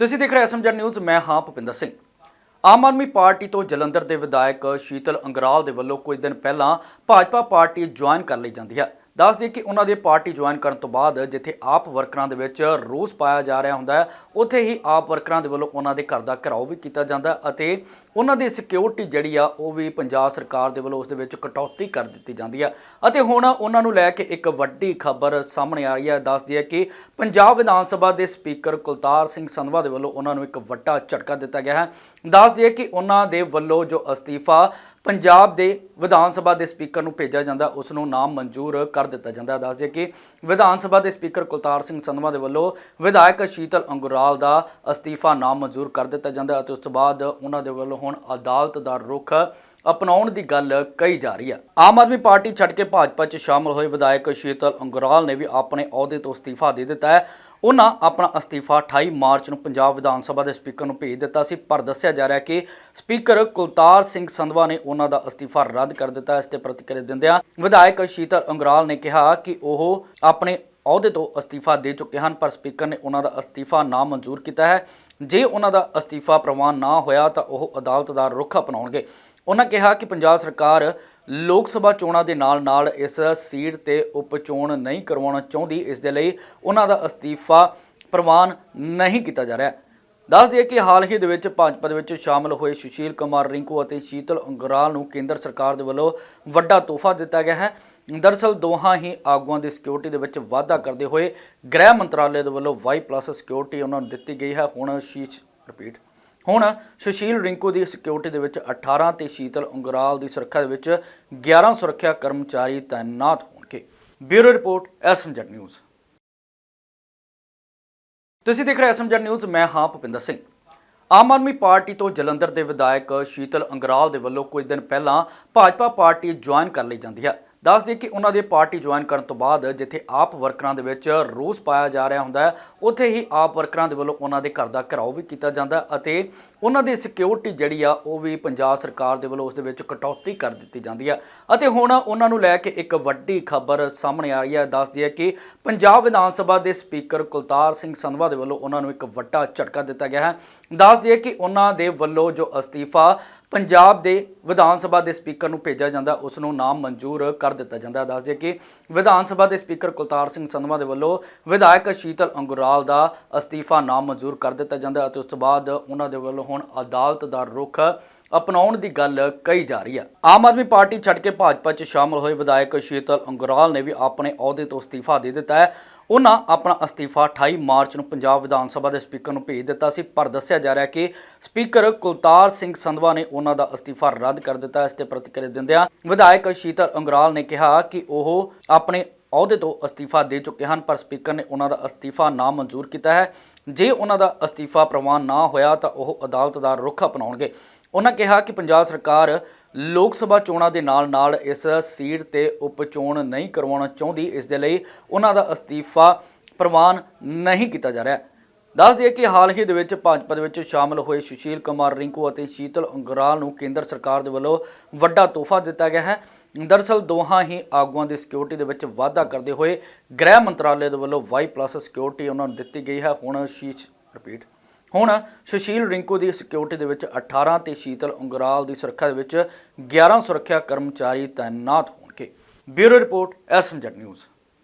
ਤੁਸੀਂ ਦੇਖ ਰਹੇ ਐਸਐਮਜੀ ਨਿਊਜ਼, ਮੈਂ ਹਾਂ ਭੁਪਿੰਦਰ ਸਿੰਘ। ਆਮ ਆਦਮੀ ਪਾਰਟੀ ਤੋਂ ਜਲੰਧਰ ਦੇ ਵਿਧਾਇਕ ਸ਼ੀਤਲ ਅੰਗਰਾਲ ਦੇ ਵੱਲੋਂ ਕੁਝ ਦਿਨ ਪਹਿਲਾਂ ਭਾਜਪਾ ਪਾਰਟੀ ਜੁਆਇਨ ਕਰ ਲਈ ਜਾਂਦੀ ਹੈ। ਦੱਸ ਦਈਏ ਕਿ ਉਹਨਾਂ ਦੀ ਪਾਰਟੀ ਜੁਆਇਨ ਕਰਨ ਤੋਂ ਬਾਅਦ ਜਿੱਥੇ ਆਪ ਵਰਕਰਾਂ ਦੇ ਵਿੱਚ ਰੋਸ ਪਾਇਆ ਜਾ ਰਿਹਾ ਹੁੰਦਾ ਹੈ, ਉੱਥੇ ਹੀ ਆਪ ਵਰਕਰਾਂ ਦੇ ਵੱਲੋਂ ਉਹਨਾਂ ਦੇ ਘਰ ਦਾ ਘਿਰਾਓ ਵੀ ਕੀਤਾ ਜਾਂਦਾ ਅਤੇ ਉਹਨਾਂ ਦੀ ਸਿਕਿਉਰਿਟੀ ਜਿਹੜੀ ਆ, ਉਹ ਵੀ ਪੰਜਾਬ ਸਰਕਾਰ ਦੇ ਵੱਲੋਂ ਉਸ ਦੇ ਵਿੱਚ ਕਟੌਤੀ ਕਰ ਦਿੱਤੀ ਜਾਂਦੀ ਹੈ ਅਤੇ ਹੁਣ ਉਹਨਾਂ ਨੂੰ ਲੈ ਕੇ ਇੱਕ ਵੱਡੀ ਖਬਰ ਸਾਹਮਣੇ ਆ ਰਹੀ ਹੈ। ਦੱਸਦੀ ਹੈ ਕਿ ਪੰਜਾਬ ਵਿਧਾਨ ਸਭਾ ਦੇ ਸਪੀਕਰ ਕੁਲਤਾਰ ਸਿੰਘ ਸੰਧਵਾ ਦੇ ਵੱਲੋਂ ਉਹਨਾਂ ਨੂੰ ਇੱਕ ਵੱਡਾ ਝਟਕਾ ਦਿੱਤਾ ਗਿਆ ਹੈ। ਦੱਸਦੀ ਹੈ ਕਿ ਉਹਨਾਂ ਦੇ ਵੱਲੋਂ ਜੋ ਅਸਤੀਫਾ ਪੰਜਾਬ ਦੇ ਵਿਧਾਨ ਸਭਾ ਦੇ ਸਪੀਕਰ ਨੂੰ ਭੇਜਿਆ ਜਾਂਦਾ, ਉਸ ਨੂੰ ਨਾਮ ਮਨਜ਼ੂਰ ਕਰ ਦਿੱਤਾ ਜਾਂਦਾ ਹੈ। ਦੱਸ ਦਈਏ ਕਿ ਵਿਧਾਨ ਸਭਾ ਦੇ ਸਪੀਕਰ ਕੁਲਤਾਰ ਸਿੰਘ ਸੰਧਵਾ ਦੇ ਵੱਲੋਂ ਵਿਧਾਇਕ ਸ਼ੀਤਲ ਅੰਗੁਰਾਲ ਦਾ ਅਸਤੀਫਾ ਨਾਮ ਮਨਜ਼ੂਰ ਕਰ ਦਿੱਤਾ ਜਾਂਦਾ ਹੈ ਅਤੇ ਉਸ ਤੋਂ ਬਾਅਦ ਉਹਨਾਂ ਦੇ ਵੱਲੋਂ ਹੁਣ ਅਦਾਲਤ ਦਾ ਰੁਖ ਅਪਣਾਉਣ ਦੀ ਗੱਲ ਕਹੀ ਜਾ ਰਹੀ ਹੈ। ਆਮ ਆਦਮੀ ਪਾਰਟੀ ਛੱਡ ਕੇ ਭਾਜਪਾ 'ਚ ਸ਼ਾਮਲ ਹੋਏ ਵਿਧਾਇਕ ਸ਼ੀਤਲ ਅੰਗਰਾਲ ਨੇ ਵੀ ਆਪਣੇ ਅਹੁਦੇ ਤੋਂ ਅਸਤੀਫਾ ਦੇ ਦਿੱਤਾ ਹੈ। ਉਹਨਾਂ ਆਪਣਾ ਅਸਤੀਫਾ 28 ਮਾਰਚ ਨੂੰ ਪੰਜਾਬ ਵਿਧਾਨ ਸਭਾ ਦੇ ਸਪੀਕਰ ਨੂੰ ਭੇਜ ਦਿੱਤਾ ਸੀ, ਪਰ ਦੱਸਿਆ ਜਾ ਰਿਹਾ ਕਿ ਸਪੀਕਰ ਕੁਲਤਾਰ ਸਿੰਘ ਸੰਧਵਾ ਨੇ ਉਹਨਾਂ ਦਾ ਅਸਤੀਫਾ ਰੱਦ ਕਰ ਦਿੱਤਾ, ਇਸ ਤੇ ਪ੍ਰਤੀਕਿਰਿਆ ਦਿੰਦਿਆਂ ਵਿਧਾਇਕ ਸ਼ੀਤਲ ਅੰਗਰਾਲ ਨੇ ਕਿਹਾ ਕਿ ਉਹ ਆਪਣੇ ਅਹੁਦੇ ਤੋਂ ਅਸਤੀਫਾ ਦੇ ਚੁੱਕੇ ਹਨ, ਪਰ ਸਪੀਕਰ ਨੇ ਉਹਨਾਂ ਦਾ ਅਸਤੀਫਾ ਨਾ ਮਨਜ਼ੂਰ ਕੀਤਾ ਹੈ। ਜੇ ਉਹਨਾਂ ਦਾ ਅਸਤੀਫਾ ਪ੍ਰਵਾਨ ਨਾ ਹੋਇਆ ਤਾਂ ਉਹ ਅਦਾਲਤ ਦਾ ਰੁਖ ਅਪਣਾਉਣਗੇ। ਉਹਨਾਂ ਕਿਹਾ ਕਿ ਪੰਜਾਬ ਸਰਕਾਰ ਲੋਕ ਸਭਾ ਚੋਣਾਂ ਦੇ ਨਾਲ-ਨਾਲ ਇਸ ਸੀਟ ਤੇ ਉਪ ਚੋਣ ਨਹੀਂ ਕਰਵਾਉਣਾ ਚਾਹੁੰਦੀ, ਇਸ ਦੇ ਲਈ ਉਹਨਾਂ ਦਾ ਅਸਤੀਫਾ ਪ੍ਰਵਾਨ ਨਹੀਂ ਕੀਤਾ ਜਾ ਰਿਹਾ ਦੱਸ ਦਈਏ ਕਿ ਹਾਲ ਹੀ ਦੇ ਵਿੱਚ ਭਾਜਪਾ ਦੇ ਵਿੱਚ ਸ਼ਾਮਲ ਹੋਏ ਸੁਸ਼ੀਲ ਕੁਮਾਰ ਰਿੰਕੂ ਅਤੇ ਸ਼ੀਤਲ ਅੰਗਰਾਲ ਨੂੰ ਕੇਂਦਰ ਸਰਕਾਰ ਦੇ ਵੱਲੋਂ ਵੱਡਾ ਤੋਹਫਾ ਦਿੱਤਾ ਗਿਆ ਹੈ। ਦਰਸਲ ਦੋਹਾਂ ਹੀ ਆਗੂਆਂ ਦੀ ਸਿਕਿਉਰਿਟੀ ਦੇ ਵਿੱਚ ਵਾਧਾ ਕਰਦੇ ਹੋਏ ਗ੍ਰਹਿ ਮੰਤਰਾਲੇ ਦੇ ਵੱਲੋਂ ਵਾਈ ਪਲੱਸ ਸਿਕਿਉਰਿਟੀ ਉਹਨਾਂ ਨੂੰ ਦਿੱਤੀ ਗਈ ਹੈ। ਹੁਣ ਸ਼ੀਸ਼ ਰਿਪੀਟ ਹੁਣ ਸੁਸ਼ੀਲ ਰਿੰਕੂ ਦੀ ਸਿਕਿਉਰਿਟੀ ਦੇ ਵਿੱਚ 18 ਤੇ ਸ਼ੀਤਲ ਅੰਗਰਾਲ ਦੀ ਸੁਰੱਖਿਆ ਦੇ ਵਿੱਚ 11 ਸੁਰੱਖਿਆ ਕਰਮਚਾਰੀ ਤਾਇਨਾਤ ਹੋਣਗੇ। Bureau report SMG news. ਤੁਸੀਂ ਦੇਖ ਰਹੇ ਐਸਐਮਜੀ ਨਿਊਜ਼, ਮੈਂ ਹਾਂ ਭੁਪਿੰਦਰ ਸਿੰਘ। ਆਮ ਆਦਮੀ ਪਾਰਟੀ ਤੋਂ ਜਲੰਧਰ ਦੇ ਵਿਧਾਇਕ ਸ਼ੀਤਲ ਅੰਗਰਾਲ ਦੇ ਵੱਲੋਂ ਕੁਝ ਦਿਨ ਪਹਿਲਾਂ ਭਾਜਪਾ ਪਾਰਟੀ ਜੁਆਇਨ ਕਰ ਲਈ ਜਾਂਦੀ ਹੈ। ਦੱਸ ਦਈਏ ਕਿ ਉਹਨਾਂ ਦੀ ਪਾਰਟੀ ਜੁਆਇਨ ਕਰਨ ਤੋਂ ਬਾਅਦ ਜਿੱਥੇ ਆਪ ਵਰਕਰਾਂ ਦੇ ਵਿੱਚ ਰੋਸ ਪਾਇਆ ਜਾ ਰਿਹਾ ਹੁੰਦਾ ਹੈ, ਉੱਥੇ ਹੀ ਆਪ ਵਰਕਰਾਂ ਦੇ ਵੱਲੋਂ ਉਹਨਾਂ ਦੇ ਘਰ ਦਾ ਘਿਰਾਓ ਵੀ ਕੀਤਾ ਜਾਂਦਾ ਅਤੇ ਉਹਨਾਂ ਦੀ ਸਿਕਿਉਰਿਟੀ ਜਿਹੜੀ ਆ, ਉਹ ਵੀ ਪੰਜਾਬ ਸਰਕਾਰ ਦੇ ਵੱਲੋਂ ਉਸ ਦੇ ਵਿੱਚ ਕਟੌਤੀ ਕਰ ਦਿੱਤੀ ਜਾਂਦੀ ਹੈ ਅਤੇ ਹੁਣ ਉਹਨਾਂ ਨੂੰ ਲੈ ਕੇ ਇੱਕ ਵੱਡੀ ਖਬਰ ਸਾਹਮਣੇ ਆ ਰਹੀ ਹੈ। ਦੱਸਦੀ ਹੈ ਕਿ ਪੰਜਾਬ ਵਿਧਾਨ ਸਭਾ ਦੇ ਸਪੀਕਰ ਕੁਲਤਾਰ ਸਿੰਘ ਸੰਧਵਾ ਦੇ ਵੱਲੋਂ ਉਹਨਾਂ ਨੂੰ ਇੱਕ ਵੱਡਾ ਝਟਕਾ ਦਿੱਤਾ ਗਿਆ ਹੈ। ਦੱਸਦੀ ਹੈ ਕਿ ਉਹਨਾਂ ਦੇ ਵੱਲੋਂ ਜੋ ਅਸਤੀਫਾ ਪੰਜਾਬ ਦੇ ਵਿਧਾਨ ਸਭਾ ਦੇ ਸਪੀਕਰ ਨੂੰ ਭੇਜਿਆ ਜਾਂਦਾ, ਉਸ ਨੂੰ ਨਾਮ ਮਨਜ਼ੂਰ ਕਰ ਦਿੱਤਾ ਜਾਂਦਾ। ਹੈ ਦੱਸ ਦਈਏ ਕਿ ਵਿਧਾਨ ਸਭਾ ਦੇ ਸਪੀਕਰ ਕੁਲਤਾਰ ਸਿੰਘ ਸੰਧਵਾ ਦੇ ਵੱਲੋਂ ਵਿਧਾਇਕ ਸ਼ੀਤਲ ਅੰਗੁਰਾਲ ਦਾ ਅਸਤੀਫਾ ਨਾਮ ਮਨਜ਼ੂਰ ਕਰ ਦਿੱਤਾ ਜਾਂਦਾ ਅਤੇ ਉਸ ਤੋਂ ਬਾਅਦ ਉਹਨਾਂ ਦੇ ਵੱਲੋਂ ਹੁਣ ਅਦਾਲਤ ਦਾ ਰੁਖ ਅਪਣਾਉਣ ਦੀ ਗੱਲ ਕਹੀ ਜਾ ਰਹੀ ਹੈ। ਆਮ ਆਦਮੀ ਪਾਰਟੀ ਛੱਡ ਕੇ ਭਾਜਪਾ 'ਚ ਸ਼ਾਮਲ ਹੋਏ ਵਿਧਾਇਕ ਸ਼ੀਤਲ ਅੰਗਰਾਲ ਨੇ ਵੀ ਆਪਣੇ ਅਹੁਦੇ ਤੋਂ ਅਸਤੀਫਾ ਦੇ ਦਿੱਤਾ ਹੈ। ਉਹਨਾਂ ਆਪਣਾ ਅਸਤੀਫਾ 28 ਮਾਰਚ ਨੂੰ ਪੰਜਾਬ ਵਿਧਾਨ ਸਭਾ ਦੇ ਸਪੀਕਰ ਨੂੰ ਭੇਜ ਦਿੱਤਾ ਸੀ, ਪਰ ਦੱਸਿਆ ਜਾ ਰਿਹਾ ਕਿ ਸਪੀਕਰ ਕੁਲਤਾਰ ਸਿੰਘ ਸੰਧਵਾ ਨੇ ਉਹਨਾਂ ਦਾ ਅਸਤੀਫਾ ਰੱਦ ਕਰ ਦਿੱਤਾ ਇਸ ਤੇ ਪ੍ਰਤੀਕਿਰਿਆ ਦਿੰਦਿਆਂ ਵਿਧਾਇਕ ਸ਼ੀਤਲ ਅੰਗਰਾਲ ਨੇ ਕਿਹਾ ਕਿ ਉਹ ਆਪਣੇ ਅਹੁਦੇ ਤੋਂ ਅਸਤੀਫਾ ਦੇ ਚੁੱਕੇ ਹਨ, ਪਰ ਸਪੀਕਰ ਨੇ ਉਹਨਾਂ ਦਾ ਅਸਤੀਫਾ ਨਾ ਮਨਜ਼ੂਰ ਕੀਤਾ ਹੈ। ਜੇ ਉਹਨਾਂ ਦਾ ਅਸਤੀਫਾ ਪ੍ਰਵਾਨ ਨਾ ਹੋਇਆ ਤਾਂ ਉਹ ਅਦਾਲਤ ਦਾ ਰੁਖ ਅਪਣਾਉਣਗੇ। ਉਹਨਾਂ ਕਿਹਾ ਕਿ ਪੰਜਾਬ ਸਰਕਾਰ ਲੋਕ ਸਭਾ ਚੋਣਾਂ ਦੇ ਨਾਲ-ਨਾਲ ਇਸ ਸੀਟ ਤੇ ਉਪ ਚੋਣ ਨਹੀਂ ਕਰਵਾਉਣਾ ਚਾਹੁੰਦੀ, ਇਸ ਦੇ ਲਈ ਉਹਨਾਂ ਦਾ ਅਸਤੀਫਾ ਪ੍ਰਵਾਨ ਨਹੀਂ ਕੀਤਾ ਜਾ ਰਿਹਾ। ਦੱਸ ਦਈਏ ਕਿ ਹਾਲ ਹੀ ਦੇ ਵਿੱਚ ਭਾਜਪਾ ਦੇ ਵਿੱਚ ਸ਼ਾਮਲ ਹੋਏ ਸੁਸ਼ੀਲ ਕੁਮਾਰ ਰਿੰਕੂ ਅਤੇ ਸ਼ੀਤਲ ਅੰਗਰਾਲ ਨੂੰ ਕੇਂਦਰ ਸਰਕਾਰ ਦੇ ਵੱਲੋਂ ਵੱਡਾ ਤੋਹਫਾ ਦਿੱਤਾ ਗਿਆ ਹੈ। ਦਰਸਲ ਦੋਹਾਂ ਹੀ ਆਗੂਆਂ ਦੀ ਸਿਕਿਉਰਿਟੀ ਦੇ ਵਿੱਚ ਵਾਧਾ ਕਰਦੇ ਹੋਏ ਗ੍ਰਹਿ ਮੰਤਰਾਲੇ ਦੇ ਵੱਲੋਂ ਵਾਈ ਪਲੱਸ ਸਿਕਿਉਰਿਟੀ ਉਹਨਾਂ ਨੂੰ ਦਿੱਤੀ ਗਈ ਹੈ। ਹੁਣ ਸ਼ੀਸ਼ ਰਿਪੀਟ ਹੁਣ ਸੁਸ਼ੀਲ ਰਿੰਕੂ ਦੀ ਸਿਕਿਉਰਿਟੀ ਦੇ ਵਿੱਚ 18 ਤੇ ਸ਼ੀਤਲ ਉਂਗਰਾਲ ਦੀ ਸੁਰੱਖਿਆ ਦੇ ਵਿੱਚ 11 ਸੁਰੱਖਿਆ ਕਰਮਚਾਰੀ ਤਾਇਨਾਤ ਹੋਣਗੇ। Bureau report SMG news.